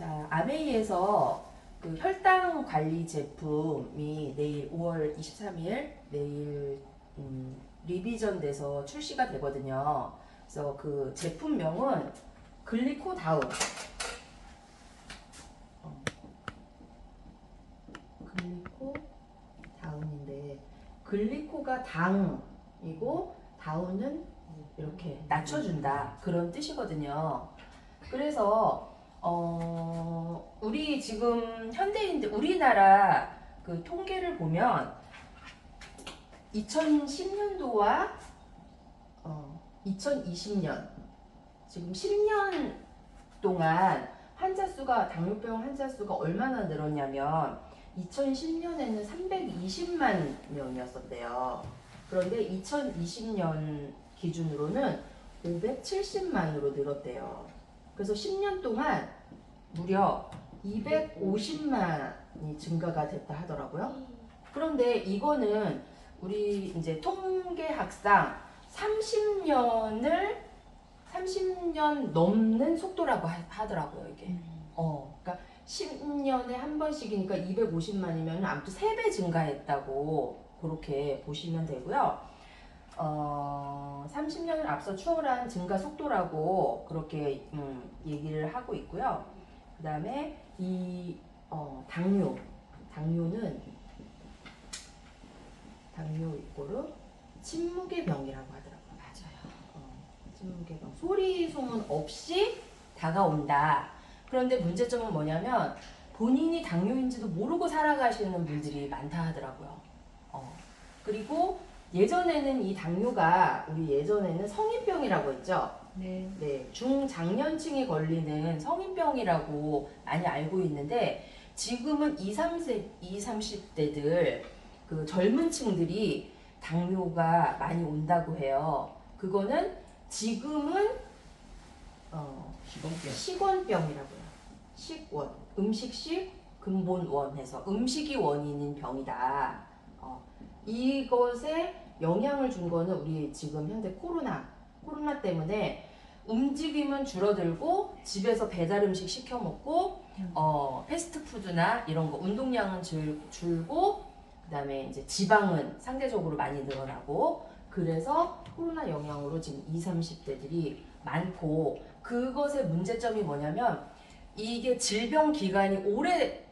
자, 아메이에서 그 혈당 관리 제품이 내일 5월 23일 내일 음, 리비전 돼서 출시가 되거든요. 그래서 그 제품명은 글리코다운. 어. 글리코다운인데 글리코가 당이고 다운은 이렇게 낮춰준다 그런 뜻이거든요. 그래서 어, 우리 지금 현대인들 우리나라 그 통계를 보면 2010년도와 어, 2020년 지금 10년 동안 환자 수가 당뇨병 환자 수가 얼마나 늘었냐면 2010년에는 320만 명이었었대요. 그런데 2020년 기준으로는 570만으로 늘었대요. 그래서 10년 동안 무려 250만이 증가가 됐다 하더라고요. 그런데 이거는 우리 이제 통계학상 30년을 30년 넘는 속도라고 하- 하더라고요, 이게. 어, 그러니까 10년에 한 번씩이니까 250만이면 아무튼 3배 증가했다고 그렇게 보시면 되고요. 어, 30년을 앞서 추월한 증가 속도라고 그렇게 음, 얘기를 하고 있고요. 그 다음에 이 어, 당뇨, 당뇨는 당뇨 이꼬르 침묵의 병이라고 하더라고요. 맞아요. 어, 침묵의 병. 소리 소문 없이 다가온다. 그런데 문제점은 뭐냐면 본인이 당뇨인지도 모르고 살아가시는 분들이 많다 하더라고요. 어, 그리고 예전에는 이 당뇨가 우리 예전에는 성인병이라고 했죠. 네. 네, 중장년층에 걸리는 성인병이라고 많이 알고 있는데 지금은 20, 30, 20, 30대들 그 젊은 층들이 당뇨가 많이 온다고 해요. 그거는 지금은 어, 시건병. 식원병이라고요. 식원, 음식식 근본원 해서 음식이 원인인 병이다. 어, 이것에 영향을 준 거는 우리 지금 현재 코로나, 코로나 때문에 움직임은 줄어들고 집에서 배달 음식 시켜 먹고 어, 패스트푸드나 이런 거 운동량은 줄, 줄고 그다음에 이제 지방은 상대적으로 많이 늘어나고 그래서 코로나 영향으로 지금 20, 30대들이 많고 그것의 문제점이 뭐냐면 이게 질병 기간이 오래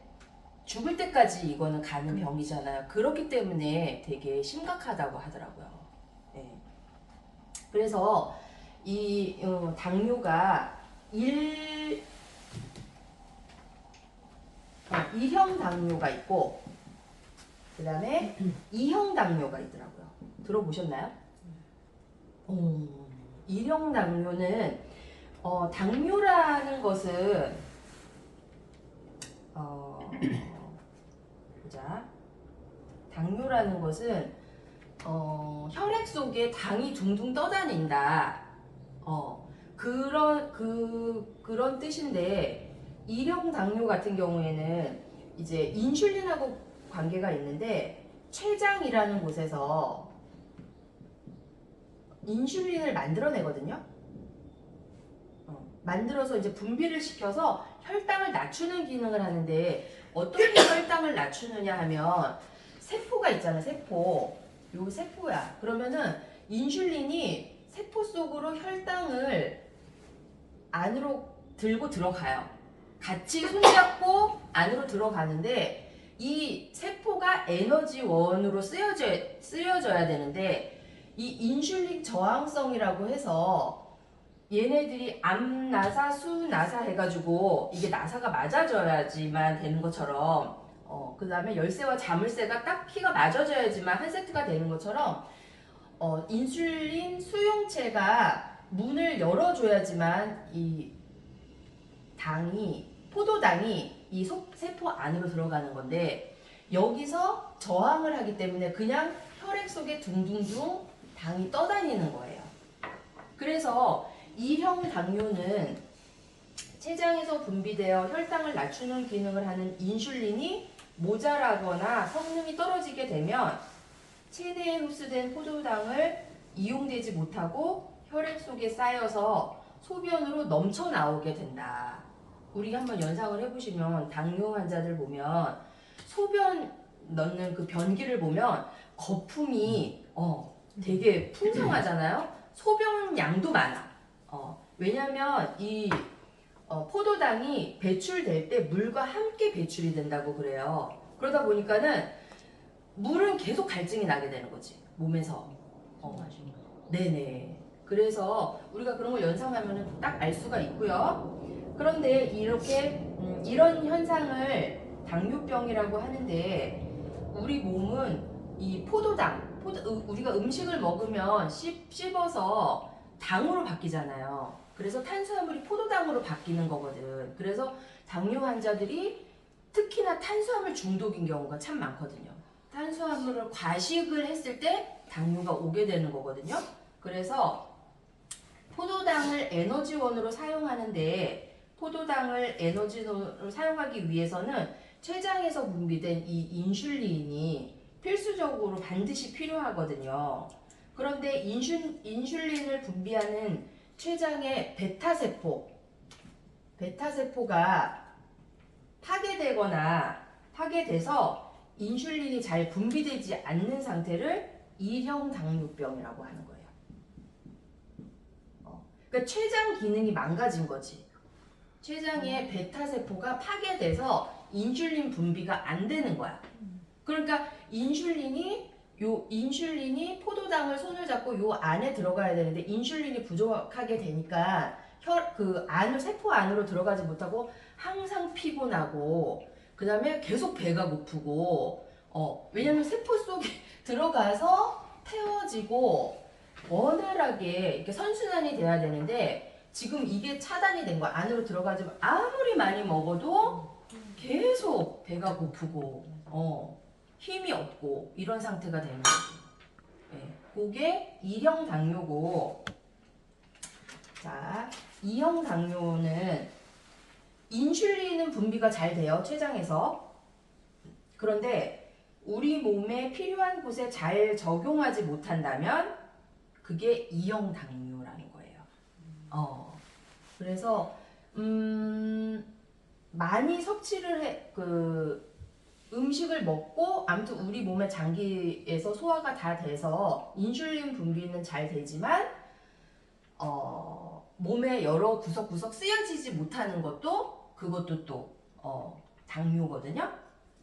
죽을 때까지 이거는 가는 병이잖아요. 그렇기 때문에 되게 심각하다고 하더라고요. 네. 그래서 이 어, 당뇨가 일 어, 일형 당뇨가 있고 그 다음에 이형 당뇨가 있더라고요. 들어보셨나요? 어, 일형 당뇨는 어, 당뇨라는 것은 어, 보자. 당뇨라는 것은 어, 혈액 속에 당이 둥둥 떠다닌다. 어, 그런 그 그런 뜻인데 일형 당뇨 같은 경우에는 이제 인슐린하고 관계가 있는데 췌장이라는 곳에서 인슐린을 만들어내거든요. 어, 만들어서 이제 분비를 시켜서 혈당을 낮추는 기능을 하는데 어떻게 혈당을 낮추느냐 하면 세포가 있잖아, 세포. 요 세포야. 그러면은 인슐린이 세포 속으로 혈당을 안으로 들고 들어가요. 같이 손잡고 안으로 들어가는데 이 세포가 에너지원으로 쓰여져, 쓰여져야 되는데 이 인슐린 저항성이라고 해서 얘네들이 암나사, 수나사 해가지고 이게 나사가 맞아져야지만 되는 것처럼 어, 그 다음에 열쇠와 자물쇠가 딱 키가 맞아져야지만 한 세트가 되는 것처럼 어, 인슐린 수용체가 문을 열어줘야지만 이 당이 포도당이 이 소- 세포 안으로 들어가는 건데 여기서 저항을 하기 때문에 그냥 혈액 속에 둥둥둥 당이 떠다니는 거예요. 그래서 이형 당뇨는 췌장에서 분비되어 혈당을 낮추는 기능을 하는 인슐린이 모자라거나 성능이 떨어지게 되면 체내에 흡수된 포도당을 이용되지 못하고 혈액 속에 쌓여서 소변으로 넘쳐 나오게 된다. 우리 한번 연상을 해보시면 당뇨 환자들 보면 소변 넣는 그 변기를 보면 거품이 어 되게 풍성하잖아요. 소변 양도 많아. 어 왜냐면 이 어, 포도당이 배출될 때 물과 함께 배출이 된다고 그래요. 그러다 보니까는 물은 계속 갈증이 나게 되는 거지 몸에서. 어. 네네. 그래서 우리가 그런 걸 연상하면 딱 알 수가 있고요. 그런데 이렇게 음, 이런 현상을 당뇨병이라고 하는데 우리 몸은 이 포도당, 포도, 으- 우리가 음식을 먹으면 씹, 씹어서 당으로 바뀌잖아요. 그래서 탄수화물이 포도당으로 바뀌는 거거든. 그래서 당뇨 환자들이 특히나 탄수화물 중독인 경우가 참 많거든요. 탄수화물을 과식을 했을 때 당뇨가 오게 되는 거거든요. 그래서 포도당을 에너지원으로 사용하는데 포도당을 에너지원으로 사용하기 위해서는 췌장에서 분비된 이 인슐린이 필수적으로 반드시 필요하거든요. 그런데 인슐, 인슐린을 분비하는 췌장의 베타세포, 베타세포가 파괴되거나 파괴돼서 인슐린이 잘 분비되지 않는 상태를 일형 당뇨병이라고 하는 거예요. 어, 그러니까 췌장 기능이 망가진 거지. 췌장의 베타 세포가 파괴돼서 인슐린 분비가 안 되는 거야. 그러니까 인슐린이 요 인슐린이 포도당을 손을 잡고 요 안에 들어가야 되는데 인슐린이 부족하게 되니까 혈 그 안을 세포 안으로 들어가지 못하고 항상 피곤하고 그 다음에 계속 배가 고프고 어 왜냐면 세포 속에 들어가서 태워지고 원활하게 이렇게 선순환이 돼야 되는데 지금 이게 차단이 된 거야 안으로 들어가지 아무리 많이 먹어도 계속 배가 고프고 어 힘이 없고 이런 상태가 되는 거죠. 예, 그게 2형 당뇨고 자 2형 당뇨는 인슐린은 분비가 잘 돼요 췌장에서 그런데 우리 몸에 필요한 곳에 잘 적용하지 못한다면 그게 2형 당뇨라는 거예요. 어 그래서 음 많이 섭취를 해 그 음식을 먹고 아무튼 우리 몸의 장기에서 소화가 다 돼서 인슐린 분비는 잘 되지만 어, 몸의 여러 구석구석 쓰여지지 못하는 것도 그것도 또 어, 당뇨거든요.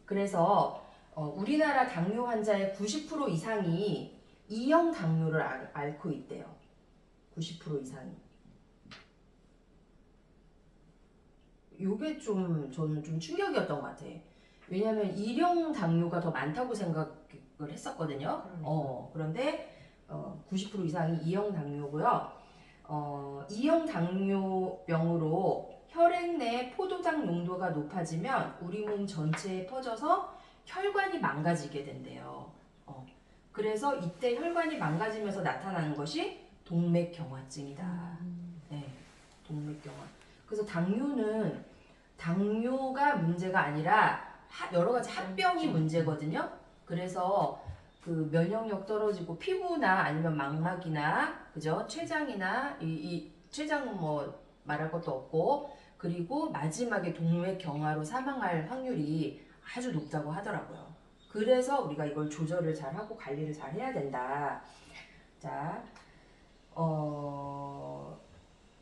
그래서 어, 우리나라 당뇨 환자의 90% 이상이 2형 당뇨를 알, 앓고 있대요. 90% 이상이. 요게 좀 저는 좀 충격이었던 것 같아. 왜냐면 1형 당뇨가 더 많다고 생각을 했었거든요. 어, 그런데 어, 90% 이상이 2형 당뇨고요. 어, 2형 당뇨병으로 혈액 내 포도당 농도가 높아지면 우리 몸 전체에 퍼져서 혈관이 망가지게 된대요. 어, 그래서 이때 혈관이 망가지면서 나타나는 것이 동맥경화증이다. 네, 동맥경화. 그래서 당뇨는 당뇨가 문제가 아니라 하- 여러 가지 합병이 문제거든요. 그래서 그 면역력 떨어지고 피부나 아니면 망막이나 그죠 췌장이나 이, 이 췌장 뭐 말할 것도 없고 그리고 마지막에 동맥 경화로 사망할 확률이 아주 높다고 하더라고요. 그래서 우리가 이걸 조절을 잘 하고 관리를 잘 해야 된다. 자, 어,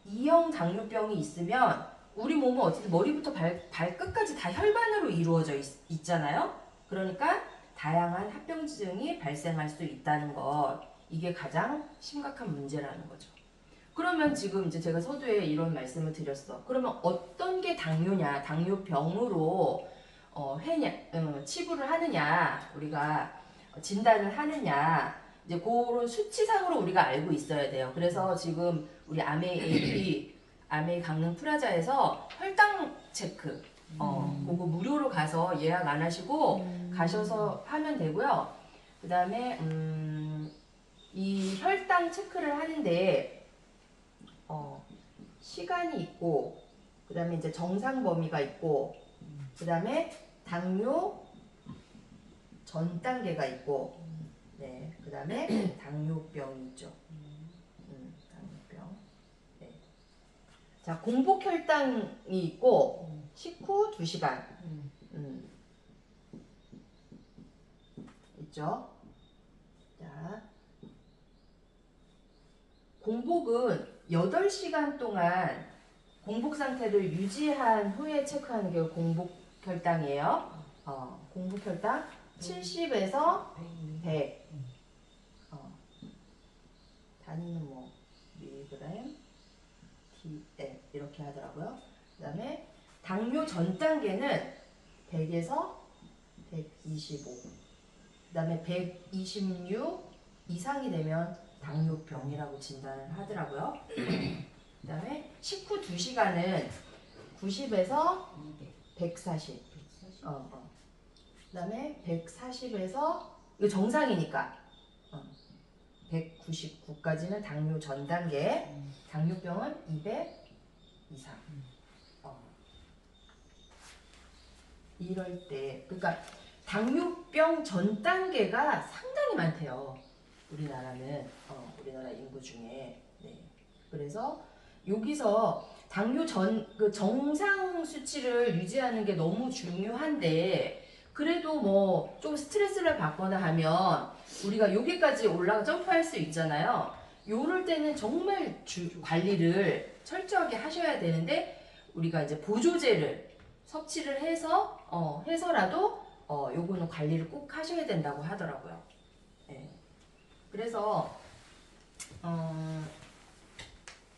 이형 당뇨병이 있으면 우리 몸은 어쨌든 머리부터 발, 발끝까지 다 혈관으로 이루어져 있, 있잖아요. 그러니까 다양한 합병증이 발생할 수 있다는 것. 이게 가장 심각한 문제라는 거죠. 그러면 지금 이제 제가 서두에 이런 말씀을 드렸어. 그러면 어떤 게 당뇨냐, 당뇨병으로 어, 해냐, 어, 치부를 하느냐, 우리가 진단을 하느냐, 이제 그런 수치상으로 우리가 알고 있어야 돼요. 그래서 지금 우리 아메이 AP, 아메이 강릉 프라자에서 혈당 체크, 어, 그거 무료로 가서 예약 안 하시고 가셔서 하면 되고요. 그 다음에, 음, 이 혈당 체크를 하는데, 어, 시간이 있고, 그 다음에 이제 정상 범위가 있고, 그 다음에 당뇨 전 단계가 있고, 네, 그 다음에 당뇨병이 있죠. 음, 당뇨병. 네. 자, 공복 혈당이 있고, 2시간. 음. 음. 있죠? 자. 공복은 8시간 동안 공복 상태를 유지한 후에 체크하는 게 공복 혈당이에요. 어, 공복 혈당 70에서 100. 어. 단위는 뭐 밀리그램, dl 이렇게 하더라고요. 그 다음에 당뇨 전 단계는 100에서 125. 그 다음에 126 이상이 되면 당뇨병이라고 진단을 하더라고요. 그 다음에 식후 2시간은 90에서 140. 어, 어. 그 다음에 140에서 이거 정상이니까 어. 199까지는 당뇨 전 단계. 당뇨병은 200 이상. 어. 이럴 때 그러니까 당뇨병 전 단계가 상당히 많대요. 우리나라는 어, 우리나라 인구 중에 네. 그래서 여기서 당뇨 전 그 정상 수치를 유지하는 게 너무 중요한데 그래도 뭐 좀 스트레스를 받거나 하면 우리가 여기까지 올라가 점프할 수 있잖아요. 요럴 때는 정말 주, 관리를 철저하게 하셔야 되는데 우리가 이제 보조제를 섭취를 해서 어, 해서라도 어, 요거는 관리를 꼭 하셔야 된다고 하더라고요. 예. 그래서 어,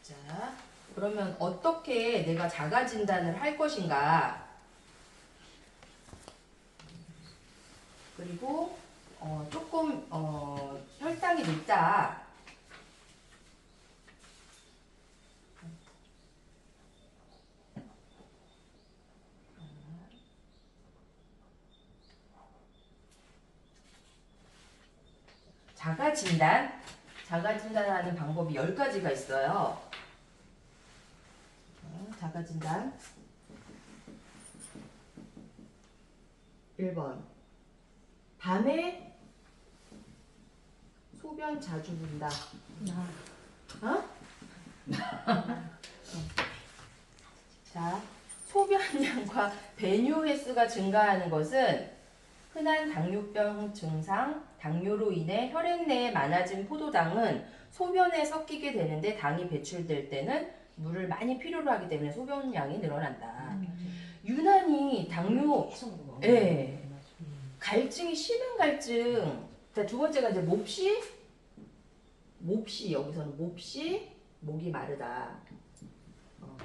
자 그러면 어떻게 내가 자가 진단을 할 것인가? 그리고 어, 조금 어, 혈당이 높다. 자가 진단, 자가 진단하는 방법이 10가지가 있어요. 어, 자가 진단. 1번. 밤에 소변 자주 본다. 어? 자, 소변량과 배뇨 횟수가 증가하는 것은 흔한 당뇨병 증상, 당뇨로 인해 혈액 내에 많아진 포도당은 소변에 섞이게 되는데 당이 배출될 때는 물을 많이 필요로 하기 때문에 소변량이 늘어난다. 유난히 당뇨 예. 갈증이 심한 갈증. 자, 두 번째가 이제 몹시 몹시 여기서는 몹시 목이 마르다. 어.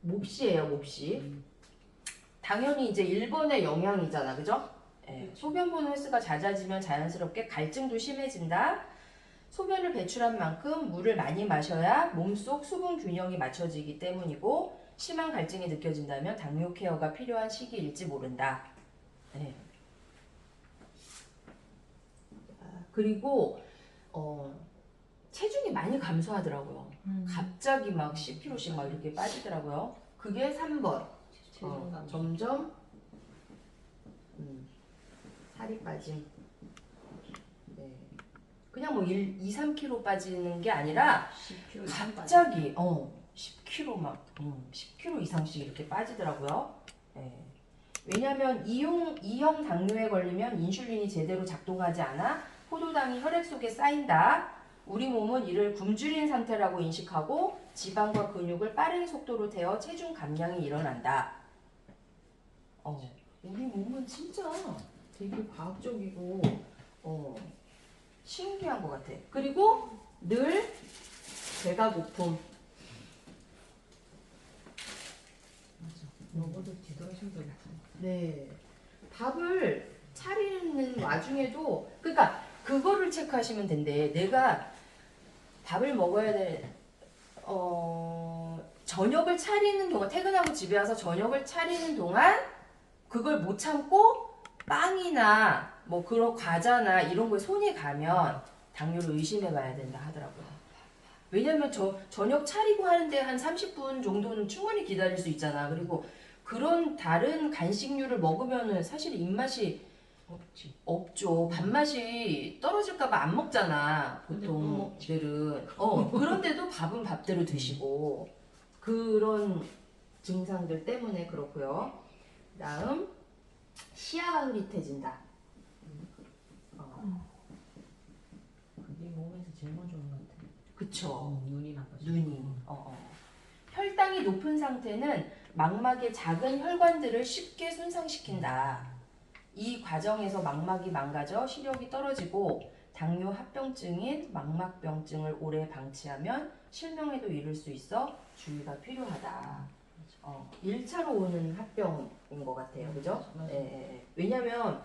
몹시예요, 몹시. 당연히 이제 1번의 영향이잖아, 그죠? 예, 소변 보는 횟수가 잦아지면 자연스럽게 갈증도 심해진다. 소변을 배출한 만큼 물을 많이 마셔야 몸속 수분 균형이 맞춰지기 때문이고 심한 갈증이 느껴진다면 당뇨 케어가 필요한 시기일지 모른다. 예. 아, 그리고 어, 체중이 많이 감소하더라고요. 갑자기 막 10kg씩 막 이렇게 빠지더라고요. 그게 3번. 어, 점점 음, 살이 빠짐. 네. 그냥 뭐 1, 2, 3kg 빠지는 게 아니라 갑자기 어 10kg 막 음, 10kg 이상씩 이렇게 빠지더라고요. 예. 왜냐하면 이용 이형 당뇨에 걸리면 인슐린이 제대로 작동하지 않아 포도당이 혈액 속에 쌓인다. 우리 몸은 이를 굶주린 상태라고 인식하고 지방과 근육을 빠른 속도로 태워 체중 감량이 일어난다. 어, 우리 몸은 진짜 되게 과학적이고 어, 신기한 것 같아. 그리고 늘 배가 고픔. 먹어도 뒤돌아서도 네. 밥을 차리는 와중에도 그러니까 그거를 체크하시면 된대. 내가 밥을 먹어야 돼. 어, 저녁을 차리는 동안 퇴근하고 집에 와서 저녁을 차리는 동안 그걸 못 참고 빵이나 뭐 그런 과자나 이런 거에 손이 가면 당뇨를 의심해 봐야 된다 하더라고요. 왜냐면 저 저녁 차리고 하는데 한 30분 정도는 충분히 기다릴 수 있잖아. 그리고 그런 다른 간식류를 먹으면은 사실 입맛이 없지. 없죠. 밥맛이 떨어질까봐 안 먹잖아. 보통. 들은. 어, 그런데도 밥은 밥대로 드시고 그런 증상들 때문에 그렇고요. 다음 시야가 흐릿해진다. 어, 그게 몸에서 제일 먼저 오는 것 같아. 그쵸. 어, 눈이 나빠져. 눈이. 어, 어. 혈당이 높은 상태는 망막의 작은 혈관들을 쉽게 손상시킨다. 이 과정에서 망막이 망가져 시력이 떨어지고 당뇨 합병증인 망막병증을 오래 방치하면 실명에도 이를 수 있어 주의가 필요하다. 어, 1차로 오는 합병인 것 같아요. 그죠? 예, 예, 예. 왜냐면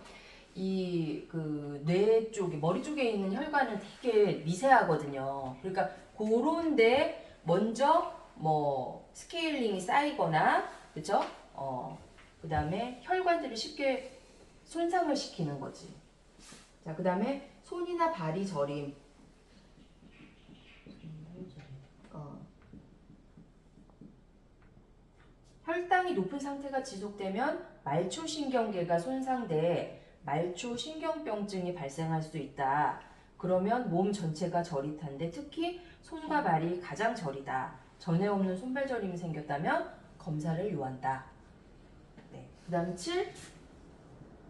이 그 뇌 쪽에 머리 쪽에 있는 혈관은 되게 미세하거든요. 그러니까 그런데 먼저 뭐 스케일링이 쌓이거나 그죠? 어 그 다음에 혈관들이 쉽게 손상을 시키는 거지. 자 그 다음에 손이나 발이 저림. 어. 혈당이 높은 상태가 지속되면 말초신경계가 손상돼 말초신경병증이 발생할 수 있다. 그러면 몸 전체가 저릿한데 특히 손과 발이 가장 저리다. 전에 없는 손발 저림이 생겼다면 검사를 요한다. 네. 그 다음 7.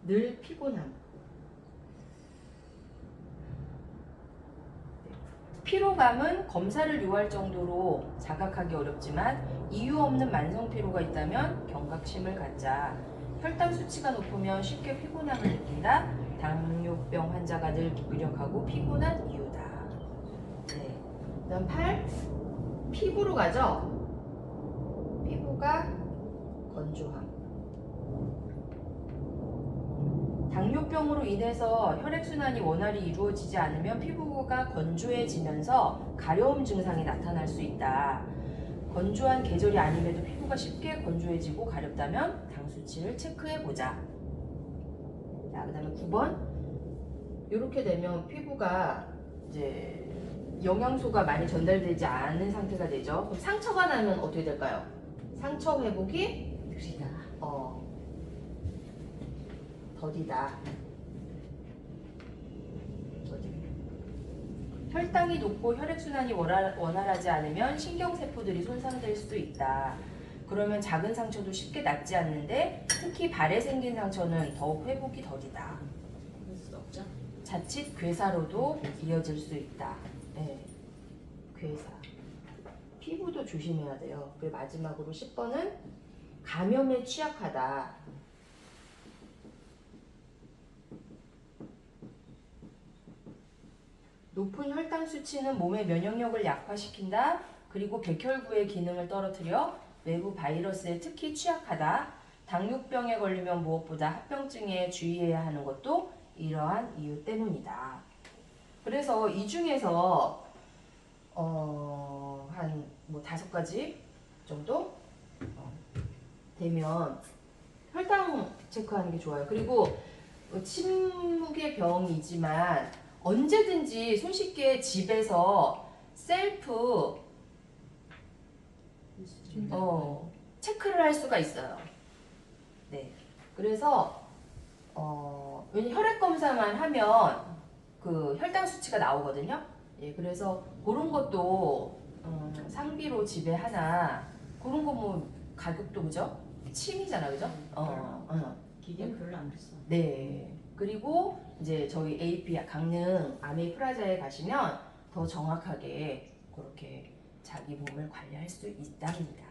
늘 피곤함. 피로감은 검사를 요할 정도로 자각하기 어렵지만 이유 없는 만성 피로가 있다면 경각심을 갖자. 혈당 수치가 높으면 쉽게 피곤함을 느낀다. 당뇨병 환자가 늘 무기력하고 피곤한 이유다. 네. 그다음 8. 피부로 가죠. 피부가 건조함. 당뇨병으로 인해서 혈액순환이 원활히 이루어지지 않으면 피부가 건조해지면서 가려움 증상이 나타날 수 있다. 건조한 계절이 아님에도 피부가 쉽게 건조해지고 가렵다면 당 수치를 체크해 보자. 자, 그 다음에 9번. 이렇게 되면 피부가 이제 영양소가 많이 전달되지 않은 상태가 되죠. 그럼 상처가 나면 어떻게 될까요? 상처 회복이 느리다. 어, 더디다. 더디. 혈당이 높고 혈액순환이 원활, 원활하지 않으면 신경세포들이 손상될 수도 있다. 그러면 작은 상처도 쉽게 낫지 않는데 특히 발에 생긴 상처는 더욱 회복이 더디다. 자칫 괴사로도 이어질 수 있다. 네. 괴사. 피부도 조심해야 돼요. 그리고 마지막으로 10번은 감염에 취약하다. 높은 혈당 수치는 몸의 면역력을 약화시킨다. 그리고 백혈구의 기능을 떨어뜨려 외부 바이러스에 특히 취약하다. 당뇨병에 걸리면 무엇보다 합병증에 주의해야 하는 것도 이러한 이유 때문이다. 그래서 이 중에서 어, 한뭐 다섯 가지 정도 어, 되면 혈당 체크하는 게 좋아요. 그리고 어, 침묵의 병이지만 언제든지 손쉽게 집에서 셀프 어, 체크를 할 수가 있어요. 네. 그래서 어, 왜냐 혈액 검사만 하면 그 혈당 수치가 나오거든요. 예, 그래서 그런 것도 음, 상비로 집에 하나 그런 거 뭐 가격도 그죠? 침이잖아, 그죠? 어, 어. 기계 별로 안 비싸. 네. 그리고 이제 저희 AP 강릉 아메이 프라자에 가시면 더 정확하게 그렇게 자기 몸을 관리할 수 있답니다.